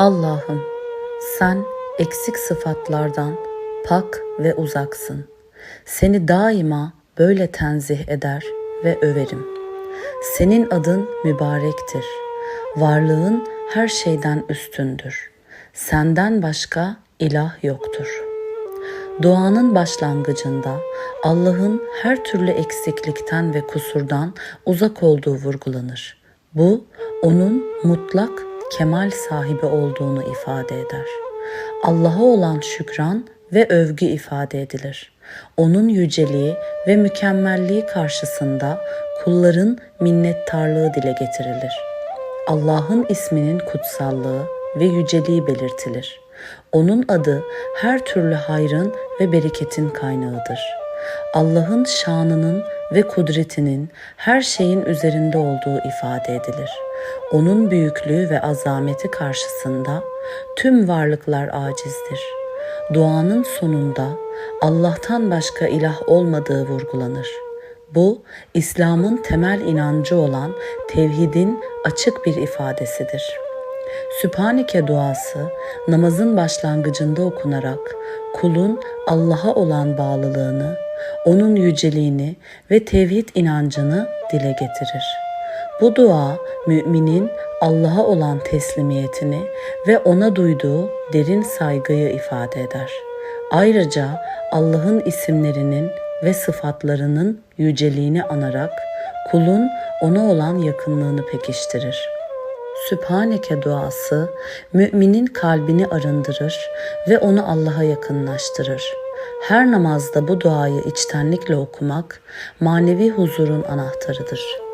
Allah'ım sen eksik sıfatlardan pak ve uzaksın. Seni daima böyle tenzih eder ve överim. Senin adın mübarektir. Varlığın her şeyden üstündür. Senden başka ilah yoktur. Duanın başlangıcında Allah'ın her türlü eksiklikten ve kusurdan uzak olduğu vurgulanır. Bu onun mutlak kemal sahibi olduğunu ifade eder. Allah'a olan şükran ve övgü ifade edilir. Onun yüceliği ve mükemmelliği karşısında kulların minnettarlığı dile getirilir. Allah'ın isminin kutsallığı ve yüceliği belirtilir. Onun adı her türlü hayrın ve bereketin kaynağıdır. Allah'ın şanının ve kudretinin her şeyin üzerinde olduğu ifade edilir. Onun büyüklüğü ve azameti karşısında tüm varlıklar acizdir. Duanın sonunda Allah'tan başka ilah olmadığı vurgulanır. Bu İslam'ın temel inancı olan tevhidin açık bir ifadesidir. Sübhaneke duası namazın başlangıcında okunarak kulun Allah'a olan bağlılığını, onun yüceliğini ve tevhid inancını dile getirir. Bu dua müminin Allah'a olan teslimiyetini ve ona duyduğu derin saygıyı ifade eder. Ayrıca Allah'ın isimlerinin ve sıfatlarının yüceliğini anarak kulun ona olan yakınlığını pekiştirir. Sübhaneke duası müminin kalbini arındırır ve onu Allah'a yakınlaştırır. Her namazda bu duayı içtenlikle okumak manevi huzurun anahtarıdır.''